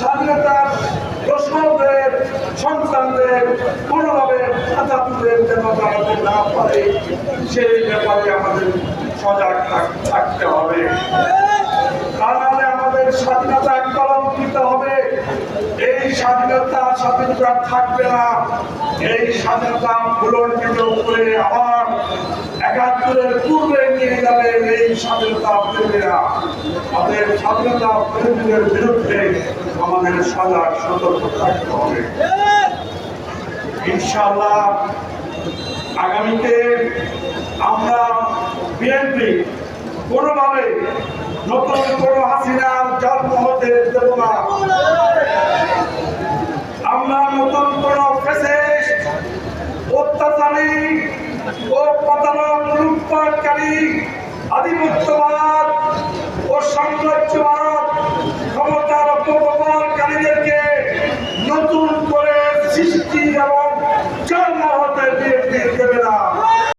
স্বাধীনতার প্রশ্নদের সন্তানদের কোনোভাবে আজাদদের যেন দাঁড়াতে না পারে, সেই ব্যাপারে আমাদের সজাগ থাকতে হবে। তা নাহলে আমাদের স্বাধীনতা এই স্বাধীনতা স্বাধীনতা থাকবে না। এই স্বাধীনতা করে আবার একাত্তরের পূর্বে নিয়ে এই স্বাধীনতা প্রেমীরা স্বাধীনতা প্রেমীদের বিরুদ্ধে আমাদের সজাগ সতর্ক থাকতে হবে। ইনশাআল্লাহ আগামীতে আমরা বিএনপি কোনোভাবে নতুন কোনো হাসিনার জন্ম হতে দেব না আমরা কোনো ফেসিস্ট অত্যাচারী ও প্রতারক লুটপাটকারী, আধিপত্যবাদ ও সাম্রাজ্যবাদ, ক্ষমতার অপব্যবহারকারীদেরকে নতুন করে সৃষ্টি এবং